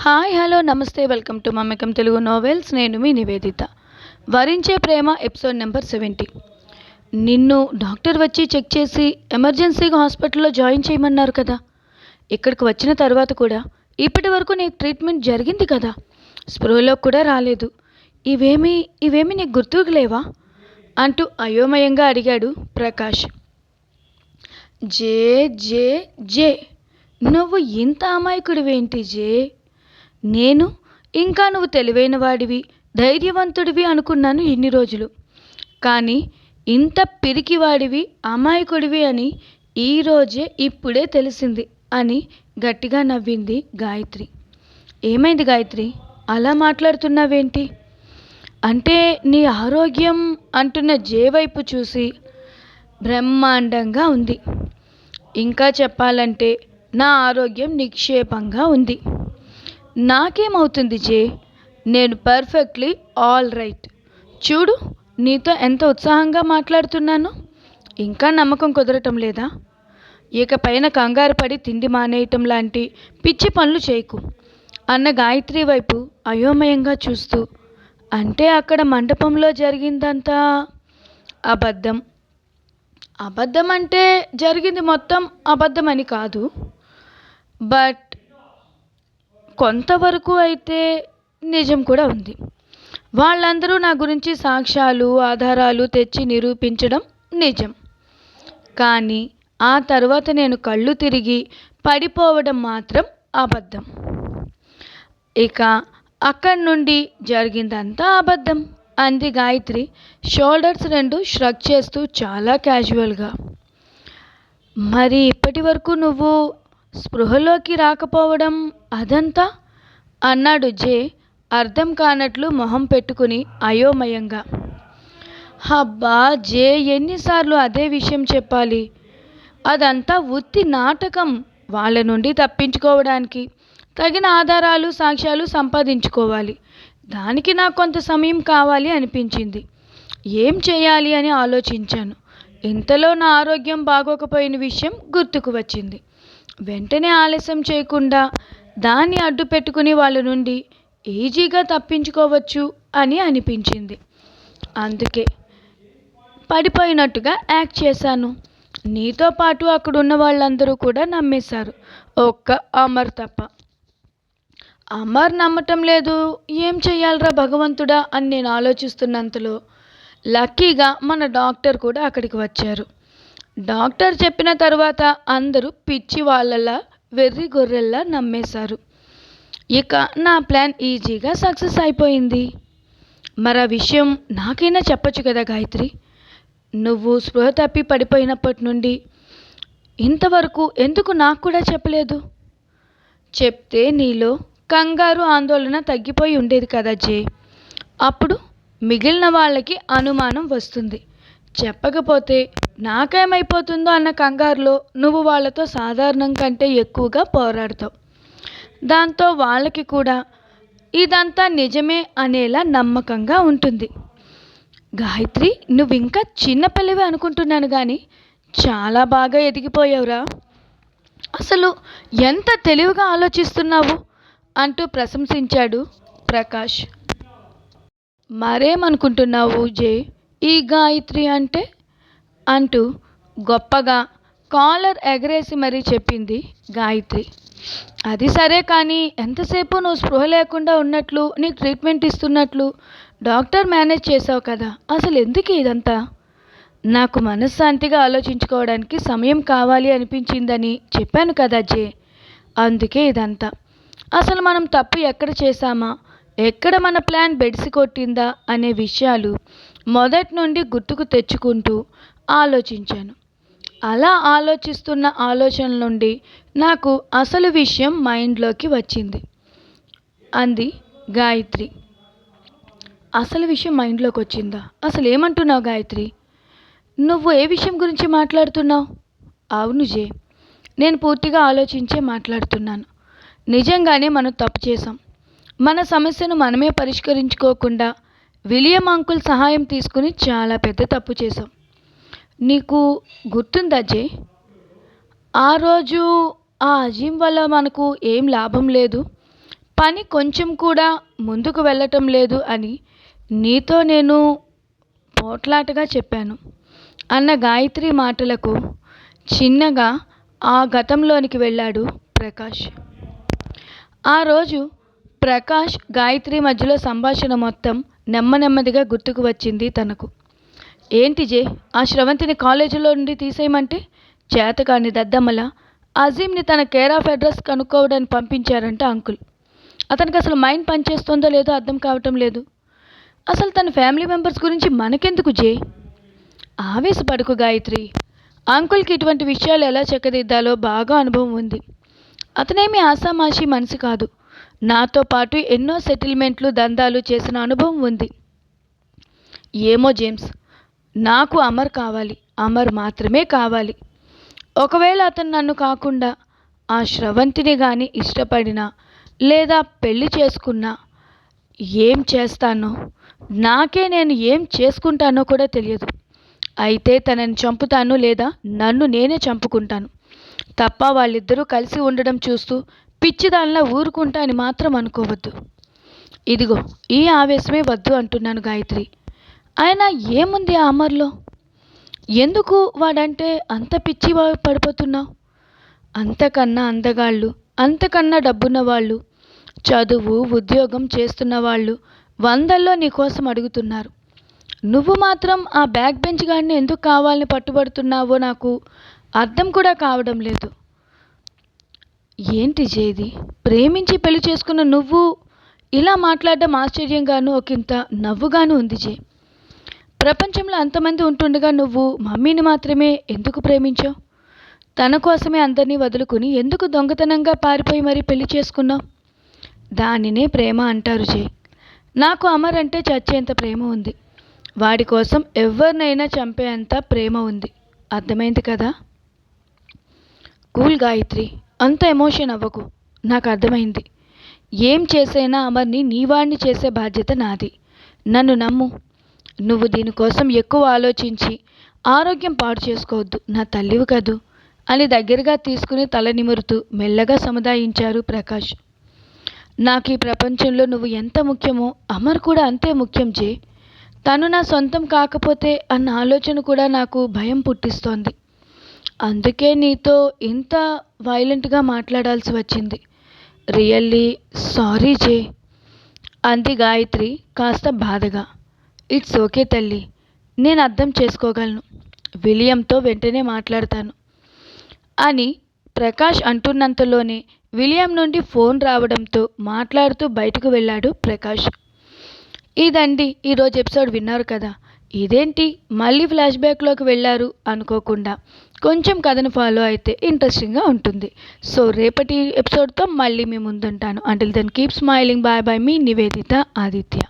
Hi hello namaste welcome to మమ్మకం Telugu novels. నేను మీ నివేదిత. వరించే ప్రేమ ఎపిసోడ్ నెంబర్ సెవెంటీ. నిన్ను డాక్టర్ వచ్చి చెక్ చేసి ఎమర్జెన్సీగా హాస్పిటల్లో జాయిన్ చేయమన్నారు కదా. ఇక్కడికి వచ్చిన తర్వాత కూడా ఇప్పటి వరకు నీకు ట్రీట్మెంట్ జరిగింది కదా. స్పృహలో కూడా రాలేదు. ఇవేమి ఇవేమి నీకు గుర్తుకు లేవా? అంటూ అయోమయంగా అడిగాడు ప్రకాష్. జే జే జే. నువ్వు ఇంత అమాయకుడివేంటి జే? నేను ఇంకా నువ్వు తెలివైన వాడివి ధైర్యవంతుడివి అనుకున్నాను ఇన్ని రోజులు. కానీ ఇంత పిరికివాడివి అమాయకుడివి అని ఈరోజే ఇప్పుడే తెలిసింది అని గట్టిగా నవ్వింది గాయత్రి. ఏమైంది గాయత్రి? అలా మాట్లాడుతున్నావేంటి? అంటే నీ ఆరోగ్యం అంటున్న జే వైపు చూసి బ్రహ్మాండంగా ఉంది. ఇంకా చెప్పాలంటే నా ఆరోగ్యం నిక్షేపంగా ఉంది. నాకేమవుతుంది జే? నేను పర్ఫెక్ట్లీ ఆల్ రైట్. చూడు నీతో ఎంత ఉత్సాహంగా మాట్లాడుతున్నాను. ఇంకా నమ్మకం కుదరటం లేదా? ఇక పైన కంగారు పడి తిండి మానేయటం లాంటి పిచ్చి పనులు చేయకు. అన్న గాయత్రి వైపు అయోమయంగా చూస్తూ అంటే అక్కడ మండపంలో జరిగిందంతా అబద్ధం? అబద్ధం అంటే జరిగింది మొత్తం అబద్ధమని కాదు. బట్ కొంతవరకు అయితే నిజం కూడా ఉంది. వాళ్ళందరూ నా గురించి సాక్ష్యాలు ఆధారాలు తెచ్చి నిరూపించడం నిజం. కానీ ఆ తర్వాత నేను కళ్ళు తిరిగి పడిపోవడం మాత్రం అబద్ధం. ఇక అక్కడి నుండి జరిగిందంతా అబద్ధం. అంది గాయత్రి షోల్డర్స్ రెండు ష్రగ్ చేస్తూ చాలా క్యాజువల్గా. మరి ఇప్పటి వరకు నువ్వు స్పృహలోకి రాకపోవడం అదంతా? అన్నాడు జే అర్థం కానట్లు మొహం పెట్టుకుని అయోమయంగా. అబ్బా జే ఎన్నిసార్లు అదే విషయం చెప్పాలి. అదంతా ఉత్తి నాటకం వాళ్ళ నుండి తప్పించుకోవడానికి. తగిన ఆధారాలు సాక్ష్యాలు సంపాదించుకోవాలి. దానికి నాకు కొంత సమయం కావాలి అనిపించింది. ఏం చేయాలి అని ఆలోచించాను. ఇంతలో నా ఆరోగ్యం బాగోకపోయిన విషయం గుర్తుకు వచ్చింది. వెంటనే ఆలస్యం చేయకుండా దాన్ని అడ్డు పెట్టుకుని వాళ్ళ నుండి ఈజీగా తప్పించుకోవచ్చు అని అనిపించింది. అందుకే పడిపోయినట్టుగా యాక్ట్ చేశాను. నీతో పాటు అక్కడ ఉన్న వాళ్ళందరూ కూడా నమ్మేశారు. ఒక్క అమర్ తప్ప. అమర్ నమ్మటం లేదు. ఏం చెయ్యాలరా భగవంతుడా అని నేను ఆలోచిస్తున్నంతలో లక్కీగా మన డాక్టర్ కూడా అక్కడికి వచ్చారు. డాక్టర్ చెప్పిన తర్వాత అందరూ పిచ్చి వాళ్ళలా వెర్రి గొర్రెల్లా నమ్మేశారు. ఇక నా ప్లాన్ ఈజీగా సక్సెస్ అయిపోయింది. మరి విషయం నాకైనా చెప్పొచ్చు కదా గాయత్రి? నువ్వు స్పృహ తప్పి పడిపోయినప్పటి నుండి ఇంతవరకు ఎందుకు నాకు కూడా చెప్పలేదు? చెప్తే నీలో కంగారు ఆందోళన తగ్గిపోయి ఉండేది కదా జే. అప్పుడు మిగిలిన వాళ్ళకి అనుమానం వస్తుంది. చెప్పకపోతే నాకేమైపోతుందో అన్న కంగారులో నువ్వు వాళ్ళతో సాధారణం కంటే ఎక్కువగా పోరాడతావు. దాంతో వాళ్ళకి కూడా ఇదంతా నిజమే అనేలా నమ్మకంగా ఉంటుంది. గాయత్రి నువ్వు ఇంకా చిన్నపిల్లవి అనుకుంటున్నాను కానీ చాలా బాగా ఎదిగిపోయావురా. అసలు ఎంత తెలివిగా ఆలోచిస్తున్నావు? అంటూ ప్రశంసించాడు ప్రకాష్. మరేమనుకుంటున్నావు జే? ఈ గాయత్రి అంటే అంటూ గొప్పగా కాలర్ ఎగరేసి మరీ చెప్పింది గాయత్రి. అది సరే కానీ ఎంతసేపు నువ్వు స్పృహ లేకుండా ఉన్నట్లు నీకు ట్రీట్మెంట్ ఇస్తున్నట్లు డాక్టర్ మేనేజ్ చేసావు కదా అసలు ఎందుకు ఇదంతా? నాకు మనశ్శాంతిగా ఆలోచించుకోవడానికి సమయం కావాలి అనిపించిందని చెప్పాను కదా జే. అందుకే ఇదంతా. అసలు మనం తప్పు ఎక్కడ చేశామా? ఎక్కడ మన ప్లాన్ బెడిసి కొట్టిందా? అనే విషయాలు మొదటి నుండి గుర్తుకు తెచ్చుకుంటూ ఆలోచించాను. అలా ఆలోచిస్తున్న ఆలోచన నుండి నాకు అసలు విషయం మైండ్లోకి వచ్చింది. అంది గాయత్రి. అసలు విషయం మైండ్లోకి వచ్చిందా? అసలు ఏమంటున్నావు గాయత్రి? నువ్వు ఏ విషయం గురించి మాట్లాడుతున్నావు? అవును జే. నేను పూర్తిగా ఆలోచించే మాట్లాడుతున్నాను. నిజంగానే మనం తప్పు చేసాం మన సమస్యను మనమే పరిష్కరించుకోకుండా విలియం అంకుల్ సహాయం తీసుకుని చాలా పెద్ద తప్పు చేసాం నీకు గుర్తుందా అజయ్ ఆ రోజు ఆ అజీం వల్ల మనకు ఏం లాభం లేదు. పని కొంచెం కూడా ముందుకు వెళ్ళటం లేదు అని నీతో నేను పోట్లాటగా చెప్పాను. అన్న గాయత్రి మాటలకు చిన్నగా ఆ గతంలోనికి వెళ్ళాడు ప్రకాష్. ఆ రోజు ప్రకాష్ గాయత్రి మధ్యలో సంభాషణ మొత్తం నెమ్మ నెమ్మదిగా గుర్తుకు వచ్చింది తనకు. ఏంటి జే? ఆ స్రవంతిని కాలేజీలో నుండి తీసేయమంటే? చేతకాని దద్దమ్మల. అజీమ్ని తన కేర్ ఆఫ్ అడ్రస్ కనుక్కోవడానికి పంపించారంట అంకుల్. అతనికి అసలు మైండ్ పనిచేస్తుందో లేదో అర్థం కావటం లేదు. అసలు తన ఫ్యామిలీ మెంబర్స్ గురించి మనకెందుకు జే? ఆవేశపడకు గాయత్రి. అంకుల్కి ఇటువంటి విషయాలు ఎలా చక్కదిద్దాలో బాగా అనుభవం ఉంది. అతనేమి ఆసామాషి మనిషి కాదు. నాతో పాటు ఎన్నో సెటిల్మెంట్లు దందాలు చేసిన అనుభవం ఉంది. ఏమో జేమ్స్. నాకు అమర్ కావాలి అమర్ మాత్రమే కావాలి. ఒకవేళ అతను నన్ను కాకుండా ఆ స్రవంతిని కానీ ఇష్టపడినా లేదా పెళ్ళి చేసుకున్నా ఏం చేస్తానో నాకే నేను ఏం చేసుకుంటానో కూడా తెలియదు. అయితే తనని చంపుతాను లేదా నన్ను నేనే చంపుకుంటాను. తప్ప వాళ్ళిద్దరూ కలిసి ఉండడం చూస్తూ పిచ్చిదానిలా ఊరుకుంటా అని మాత్రం అనుకోవద్దు. ఇదిగో ఈ ఆవేశమే వద్దు అంటున్నాను గాయత్రి. ఆయన ఏముంది ఆ అమర్లో? ఎందుకు వాడంటే అంత పిచ్చి పడిపోతున్నావు? అంతకన్నా అందగాళ్ళు అంతకన్నా డబ్బున్న వాళ్ళు చదువు ఉద్యోగం చేస్తున్న వాళ్ళు వందల్లో నీకోసం అడుగుతున్నారు. నువ్వు మాత్రం ఆ బ్యాక్ బెంచ్ గాడిని ఎందుకు కావాలని పట్టుబడుతున్నావో నాకు అర్థం కూడా కావడం లేదు. ఏంటి జేది? ప్రేమించి పెళ్ళి చేసుకున్న నువ్వు ఇలా మాట్లాడడం ఆశ్చర్యంగాను ఒకంత నవ్వుగాను ఉంది జే. ప్రపంచంలో అంతమంది ఉంటుండగా నువ్వు మమ్మీని మాత్రమే ఎందుకు ప్రేమించావు? తన కోసమే అందరినీ వదులుకుని ఎందుకు దొంగతనంగా పారిపోయి మరీ పెళ్ళి చేసుకున్నావు? దానినే ప్రేమ అంటారు జే. నాకు అమర్ అంటే చచ్చేంత ప్రేమ ఉంది. వాడి కోసం ఎవరినైనా చంపేంత ప్రేమ ఉంది. అర్థమైంది కదా? కూల్ గాయత్రి అంత ఎమోషన్ అవ్వకు. నాకు అర్థమైంది. ఏం చేసైనా అమర్ని నీవాణ్ణి చేసే బాధ్యత నాది. నన్ను నమ్ము. నువ్వు దీనికోసం ఎక్కువ ఆలోచించి ఆరోగ్యం పాడు చేసుకోవద్దు నా తల్లివి కదూ అని దగ్గరగా తీసుకుని తల నిమురుతూ మెల్లగా సముదాయించారు ప్రకాష్. నాకు ఈ ప్రపంచంలో నువ్వు ఎంత ముఖ్యమో అమర్ కూడా అంతే ముఖ్యం జే. తను నా సొంతం కాకపోతే అన్న ఆలోచన కూడా నాకు భయం పుట్టిస్తోంది. అందుకే నీతో ఇంత వైలెంట్గా మాట్లాడాల్సి వచ్చింది. Really sorry Jay. అంది గాయత్రి కాస్త బాధగా. ఇట్స్ ఓకే తల్లి నేను అర్థం చేసుకోగలను. విలియంతో వెంటనే మాట్లాడతాను. అని ప్రకాష్ అంటున్నంతలోనే విలియం నుండి ఫోన్ రావడంతో మాట్లాడుతూ బయటకు వెళ్ళాడు ప్రకాష్. ఇదండి ఈరోజు ఎపిసోడ్ విన్నారు కదా. ఇదేంటి? మళ్ళీ ఫ్లాష్ బ్యాక్లోకి వెళ్ళారు అనుకోకుండా. కొంచెం కథను ఫాలో అయితే ఇంట్రెస్టింగ్గా ఉంటుంది. సో రేపటి ఎపిసోడ్తో మళ్ళీ మీ ముందుంటాను. Until then keep smiling bye bye మీ నివేదిత ఆదిత్య.